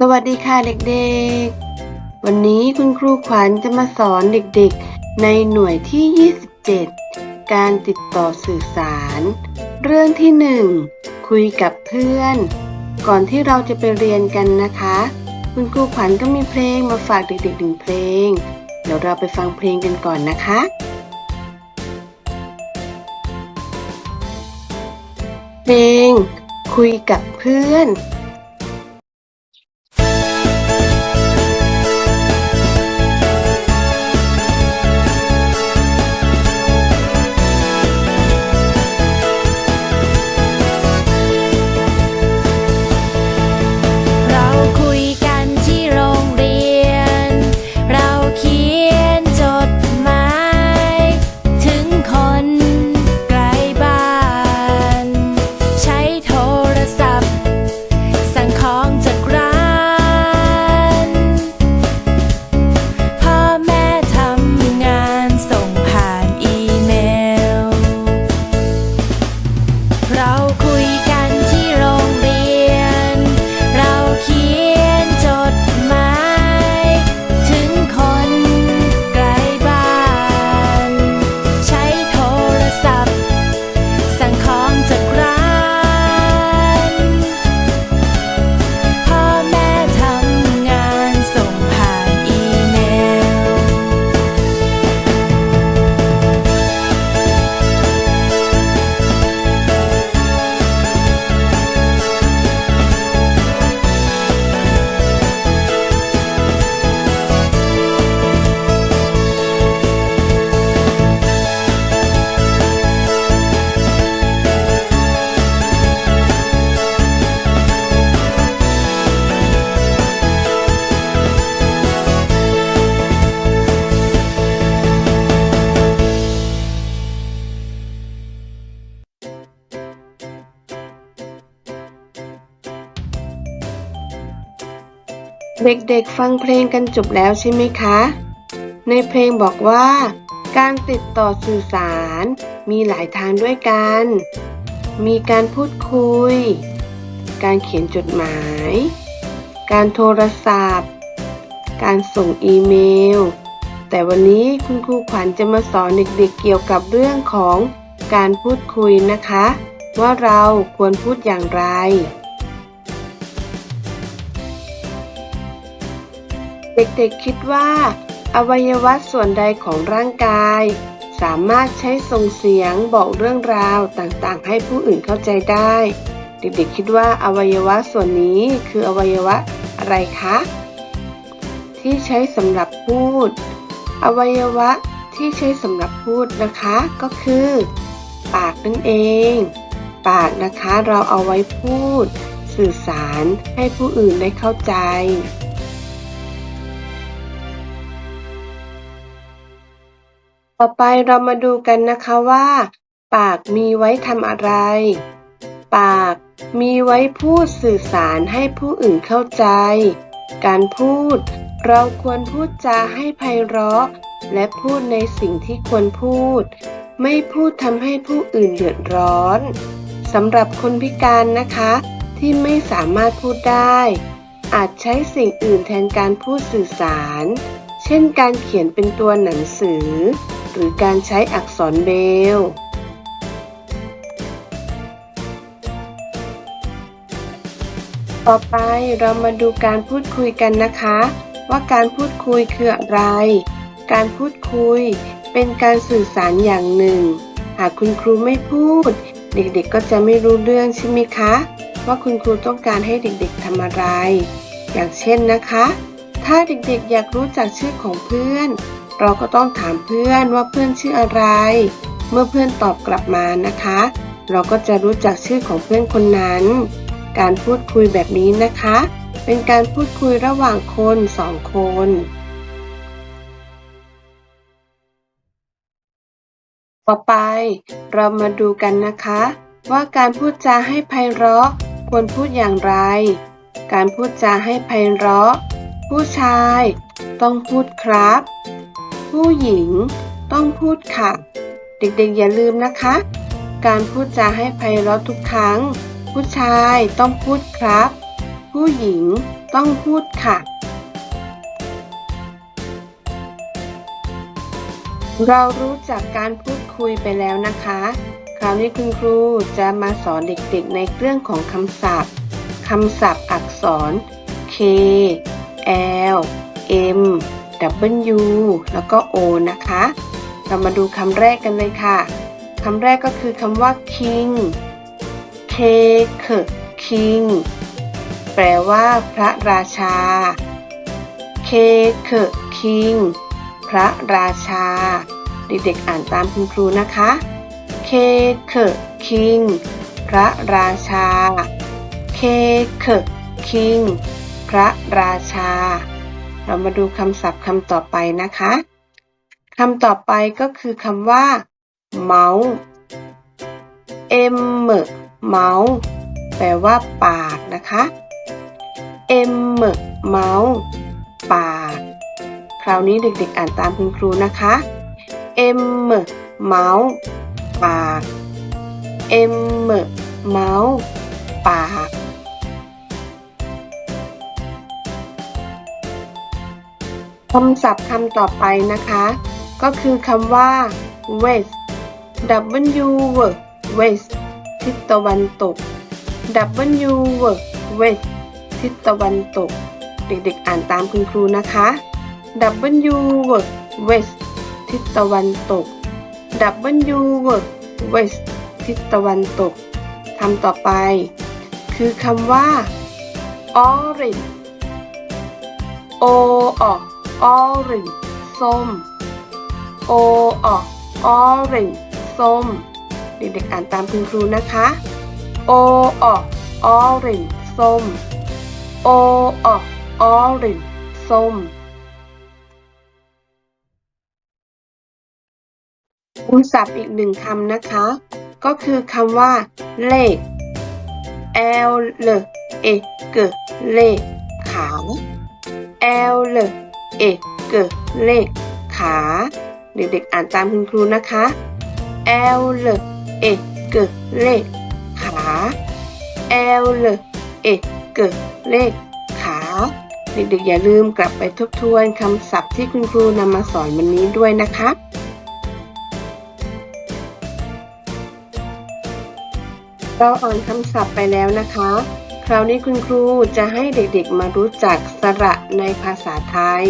สวัสดีค่ะเด็กๆ วันนี้คุณครูขวัญจะมาสอนเด็กๆ ในหน่วยที่ 27 การติดต่อสื่อสาร เรื่องที่ 1 คุยกับเพื่อน ก่อนที่เราจะไปเรียนกันนะคะ คุณครูขวัญก็มีเพลงมาฝากเด็กๆหนึ่งเพลง เดี๋ยวเราไปฟังเพลงกันก่อนนะคะเพลงคุยกับเพื่อน เด็กๆฟังเพลงกันจบแล้วใช่ไหมคะ ในเพลงบอกว่า การติดต่อสื่อสาร มีหลายทางด้วยกัน มีการพูดคุย การเขียนจดหมาย การโทรศัพท์ การส่งอีเมล แต่วันนี้คุณครูขวัญจะมาสอนเด็กๆเกี่ยวกับเรื่องของการพูดคุยนะคะ ว่าเราควรพูดอย่างไร เด็กๆคิดว่า อวัยวะส่วนใดของร่างกาย สามารถใช้ส่งเสียงบอกเรื่องราวต่างๆ ให้ผู้อื่นเข้าใจได้ เด็กๆคิดว่าอวัยวะส่วนนี้คืออวัยวะอะไรคะ ที่ใช้สำหรับพูด อวัยวะที่ใช้สำหรับพูดนะคะก็คือ ปากนั่นเอง ปากนะคะเราเอาไว้พูด สื่อสารให้ผู้อื่นได้เข้าใจ ต่อไปเรามาดูกันนะคะว่า ปากมีไว้ทำอะไร ปากมีไว้พูดสื่อสารให้ผู้อื่นเข้าใจ การพูด เราควรพูดจาให้ไพเราะ และพูดในสิ่งที่ควรพูด ไม่พูดทำให้ผู้อื่นเดือดร้อนสำหรับคนพิการนะคะ ที่ไม่สามารถพูดได้ อาจใช้สิ่งอื่นแทนการพูดสื่อสาร เช่นการเขียนเป็นตัวหนังสือ หรือการใช้อักษรเบรลต่อไปเรามาดูการพูดคุยกันนะคะ ว่าการพูดคุยคืออะไร การพูดคุยเป็นการสื่อสารอย่างหนึ่ง หากคุณครูไม่พูด เด็กๆก็จะไม่รู้เรื่องใช่ไหมคะ ว่าคุณครูต้องการให้เด็กๆทำอะไร อย่างเช่นนะคะ ถ้าเด็กๆอยากรู้จักชื่อของเพื่อน เราก็ต้องถามเพื่อนว่าเพื่อนชื่ออะไร เมื่อเพื่อนตอบกลับมานะคะ เราก็จะรู้จักชื่อของเพื่อนคนนั้น การพูดคุยแบบนี้นะคะ เป็นการพูดคุยระหว่างคนสองคนต่อไปเรามาดูกันนะคะ ว่าการพูดจาให้ไพเราะควรพูดอย่างไร การพูดจาให้ไพเราะ ผู้ชาย ต้องพูดครับ ผู้หญิงต้องพูดค่ะ เด็กๆอย่าลืมนะคะ การพูดจาให้ไพเราะทุกครั้ง ผู้ชายต้องพูดครับ ผู้หญิงต้องพูดค่ะ เรารู้จักการพูดคุยไปแล้วนะคะ คราวนี้คุณครูจะมาสอนเด็กๆในเรื่องของคำศัพท์คำศัพท์อักษร K L M W แล้วก็ O นะคะ เรามาดูคำแรกกันเลยค่ะ คำแรกก็คือคำว่า king K K king แปลว่าพระราชา K K king พระราชา เด็กๆอ่านตามคุณครูนะคะ K K king พระราชา K K king พระราชา เรามาดูคำศัพท์คำต่อไปนะคะคำต่อไปก็คือคำว่า เมาส์ M เมาส์แปลว่า ปากนะคะ M เมาส์ปาก คราวนี้เด็กๆอ่านตามคุณครูนะคะ M เมาส์ปาก M เมาส์ปาก คำศัพท์คำต่อไปนะคะ ก็คือคำว่า west W west ทิศตะวันตก W west ทิศตะวันตก เด็กๆอ่านตามคุณครูนะคะ W west ทิศตะวันตก W west ทิศตะวันตกคำต่อไป คือคำว่า orange o ออ orange ส้ม o ออก orange ส้ม เด็กๆอ่านตามคุณครูนะคะ o ออก orange ส้ม o ออก orange ส้มคำศัพท์อีกหนึ่งคำนะคะ ก็คือคำว่า เลข L เลเอกเลขขา L เล เอเกเลขขา เด็กๆอ่านตามคุณครูนะคะ L เลเอเกเลขขา L เลเอเกเลขขาเด็กๆอย่าลืมกลับไปทบทวนคำศัพท์ที่คุณครูนำมาสอนวันนี้ด้วยนะคะเราอ่านคำศัพท์ไปแล้วนะคะ คราวนี้คุณครูจะให้เด็กๆมารู้จักสระในภาษาไทย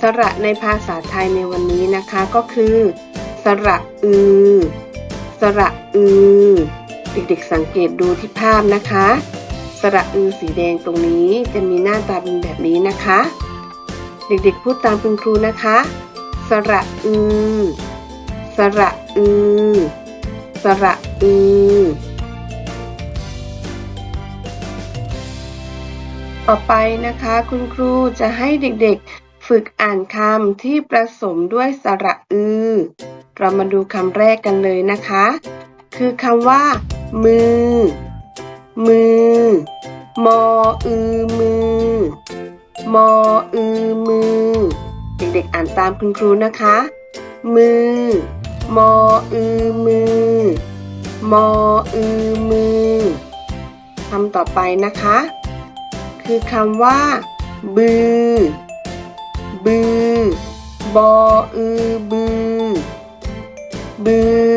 สระในภาษาไทยในวันนี้นะคะก็คือ สระอือ สระอือ เด็กๆสังเกตดูที่ภาพนะคะ สระอือสีแดงตรงนี้จะมีหน้าตาเป็นแบบนี้นะคะ เด็กๆพูดตามคุณครูนะคะ สระอือ สระอือ สระอือ ต่อไปนะคะคุณครูจะให้เด็กๆ ฝึกอ่านคำที่ประสมด้วยสระอือ เรามาดูคำแรกกันเลยนะคะ คือคำว่า มือ มือ มออือมือ มออือมือ เด็กๆอ่านตามคุณครูนะคะ มือ มออือมือ มออือมือคำต่อไปนะคะ คือคำว่า บือ บือ บออือ บือ บือ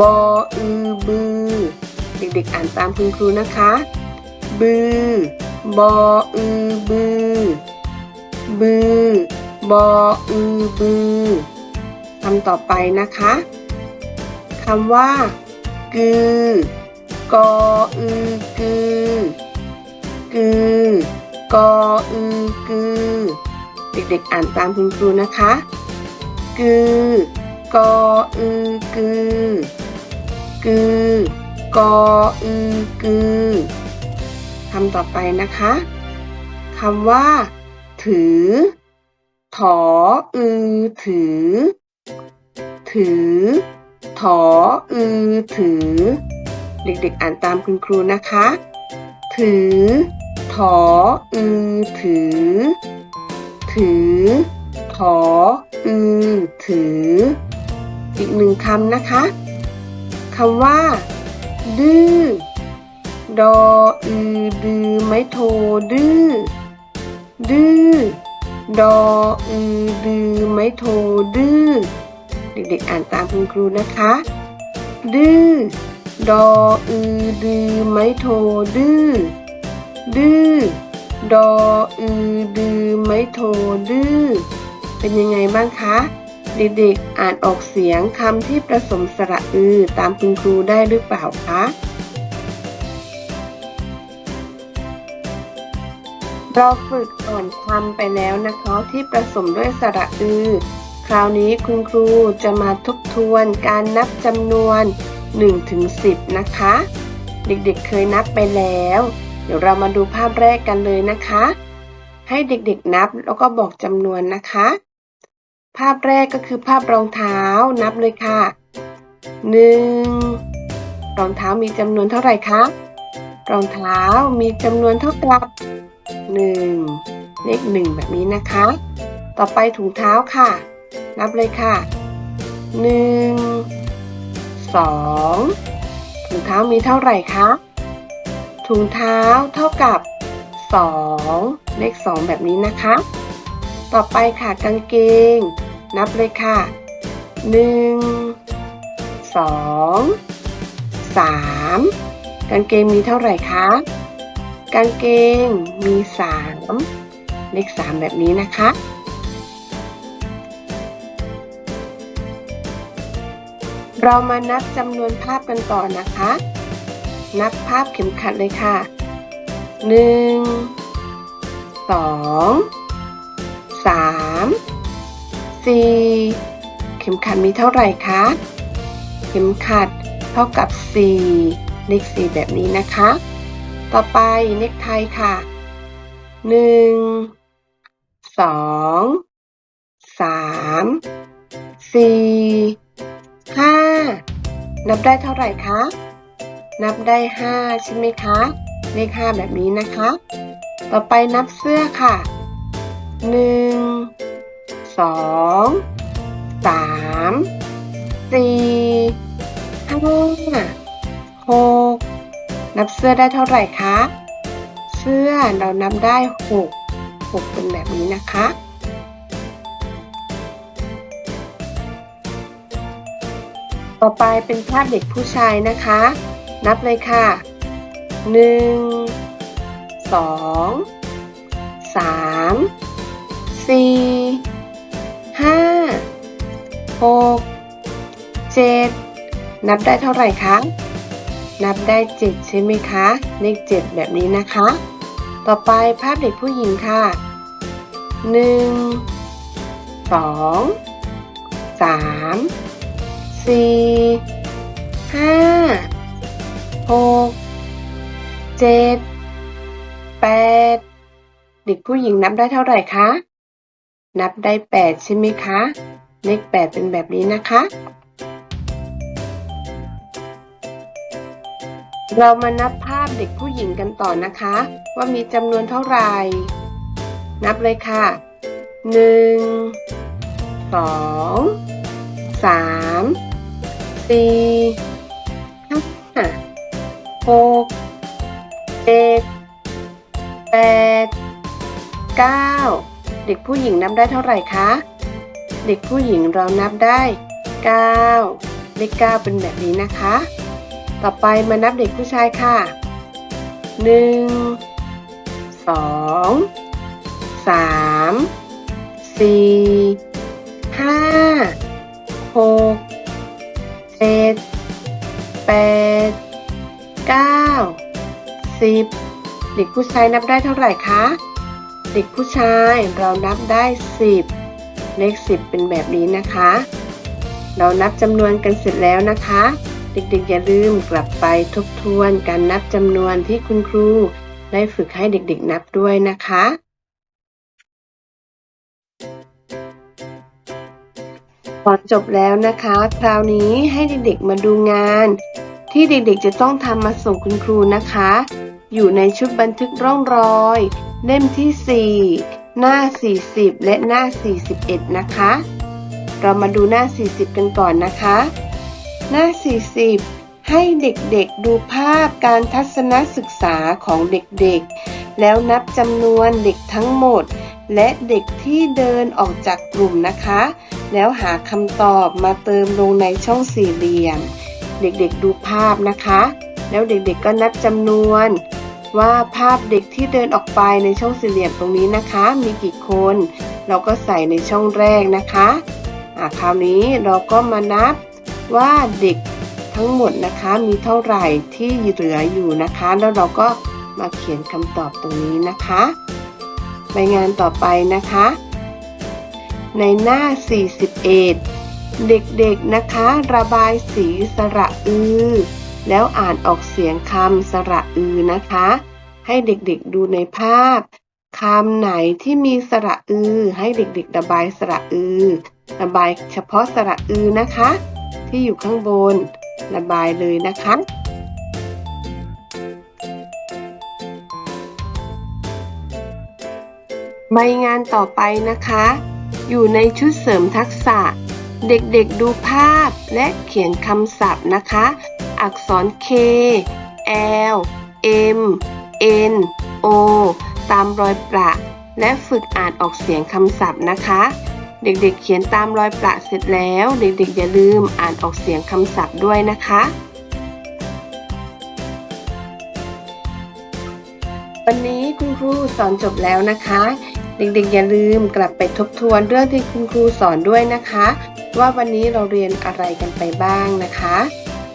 บออือ บือ เด็กๆอ่านตามคุณครูนะคะ บือ บออือ บือ บือ บออือ บือคำต่อไปนะคะคำว่า กือ กออือ กือ กือกออือกือ เด็กๆอ่านตามคุณครูนะคะ กือกออือกือ กือกออือกือคำต่อไปนะคะคำว่า ถือ ถออือถือ ถือ ถออือถือ เด็กๆอ่านตามคุณครูนะคะ ถือ ถออือถือ ถือถออือถือ อีกหนึ่งคำนะคะคำว่า ดื้อดออือดือไม้โทดื้อดื้อดออือดือไม้โทดื้อเด็กๆอ่านตามคุณครูนะคะ ดื้อดออือดือไม้โทดื้อ ดื้อดออือดือไม้โทดื้อเป็นยังไงบ้างคะ เด็กๆอ่านออกเสียงคำที่ผสมสระอือตามคุณครูได้หรือเปล่าคะเราฝึกอ่านคำไปแล้วนะคะที่ผสมด้วยสระอือ คราวนี้คุณครูจะมาทบทวนการนับจำนวน1ถึง10 นะคะ เด็กๆเคยนับไปแล้ว เดี๋ยวเรามาดูภาพแรกกันเลยนะคะ ให้เด็กๆนับแล้วก็บอกจำนวนนะคะ ภาพแรกก็คือภาพรองเท้านับเลยค่ะหนึ่งรองเท้ามีจำนวนเท่าไหร่คะรองเท้ามีจำนวนเท่ากับหนึ่งเลขหนึ่งแบบนี้นะคะ ต่อไปถุงเท้าค่ะ นับเลยค่ะหนึ่งสองถุงเท้ามีเท่าไหร่คะ ถุงเท้าเท่ากับสองเลขสองแบบนี้นะคะ ต่อไปค่ะกางเกง นับเลยค่ะหนึ่งสองสามกางเกงมีเท่าไหร่คะ กางเกงมีสามเลขสามแบบนี้นะคะเรามานับจำนวนภาพกันต่อนะคะ นับภาพเข็มขัดเลยค่ะหนึ่งสองสามสี่เข็มขัดมีเท่าไหร่คะ เข็มขัดเท่ากับสี่เลขสี่แบบนี้นะคะ ต่อไปเนกไทค่ะหนึ่งสองสามสี่ห้านับได้เท่าไหร่คะ นับได้ห้าใช่ไหมคะ เลขห้าแบบนี้นะคะ ต่อไปนับเสื้อค่ะหนึ่งสองสามสี่ห้าหกนับเสื้อได้เท่าไหร่คะ เสื้อเรานับได้หกหกเป็นแบบนี้นะคะต่อไปเป็นภาพเด็กผู้ชายนะคะ นับเลยค่ะ 1 2 3 4 5 6 7 นับได้เท่าไหร่คะ นับได้ 7 ใช่ไหมคะ เลข 7 แบบนี้นะคะ ต่อไปภาพเด็กผู้หญิงค่ะ 1 2 3 4 เจ็ดแปดเด็กผู้หญิงนับได้เท่าไหร่คะ นับได้แปดใช่ไหมคะ เลขแปดเป็นแบบนี้นะคะ เรามานับภาพเด็กผู้หญิงกันต่อนะคะ ว่ามีจำนวนเท่าไหร่ นับเลยค่ะหนึ่งสองสามสี่ห้าหก ดแปดเก้าเด็กผู้หญิงนับได้เท่าไหร่คะ เด็กผู้หญิงเรานับได้เก้าเลขเก้าเป็นแบบนี้นะคะ ต่อไปมานับเด็กผู้ชายค่ะหนึ่งสองสามสี่ห้าหกเจ็ดแปดเก้า สิบเด็กผู้ชายนับได้เท่าไหร่คะ เด็กผู้ชายเรานับได้สิบเลขสิบเป็นแบบนี้นะคะ เรานับจำนวนกันเสร็จแล้วนะคะ เด็กๆอย่าลืมกลับไปทบทวนการนับจำนวนที่คุณครู ได้ฝึกให้เด็กๆนับด้วยนะคะพอจบแล้วนะคะ คราวนี้ให้เด็กๆมาดูงาน ที่เด็กๆจะต้องทำมาส่งคุณครูนะคะ อยู่ในชุดบันทึกร่องรอย เล่มที่ 4 หน้า 40 และหน้า 41 นะคะ เรามาดูหน้า 40 กันก่อนนะคะ หน้า 40 ให้เด็กๆดูภาพการทัศนศึกษาของเด็กๆ แล้วนับจำนวนเด็กทั้งหมด และเด็กที่เดินออกจากกลุ่มนะคะ แล้วหาคำตอบมาเติมลงในช่องสี่เหลี่ยม เด็กๆดูภาพนะคะแล้วเด็กๆก็นับจำนวน ว่าภาพเด็กที่เดินออกไปในช่องสี่เหลี่ยมตรงนี้นะคะ มีกี่คน เราก็ใส่ในช่องแรกนะคะอะคราวนี้เราก็มานับว่าเด็กทั้งหมดนะคะมีเท่าไหร่ที่เหลืออยู่นะคะ แล้วเราก็มาเขียนคำตอบตรงนี้นะคะใบงานต่อไปนะคะ ในหน้า 41 เด็กๆนะคะ ระบายสีสระอือ แล้วอ่านออกเสียงคำสระอือนะคะ ให้เด็กๆดูในภาพคำไหนที่มีสระอือ ให้เด็กๆระบายสระอือ ระบายเฉพาะสระอือนะคะ ที่อยู่ข้างบน ระบายเลยนะคะใบงานต่อไปนะคะ อยู่ในชุดเสริมทักษะ เด็กๆดูภาพและเขียนคำศัพท์นะคะ อักษร K L M N O ตามรอยประ และฝึกอ่านออกเสียงคำศัพท์นะคะ เด็กๆเขียนตามรอยประเสร็จแล้ว เด็กๆอย่าลืมอ่านออกเสียงคำศัพท์ด้วยนะคะวันนี้คุณครูสอนจบแล้วนะคะ เด็กๆอย่าลืมกลับไปทบทวนเรื่องที่คุณครูสอนด้วยนะคะ ว่าวันนี้เราเรียนอะไรกันไปบ้างนะคะ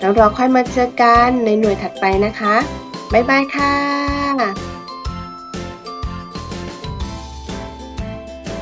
แล้วเราค่อยมาเจอกันในหน่วยถัดไปนะคะ บ๊ายบายค่ะ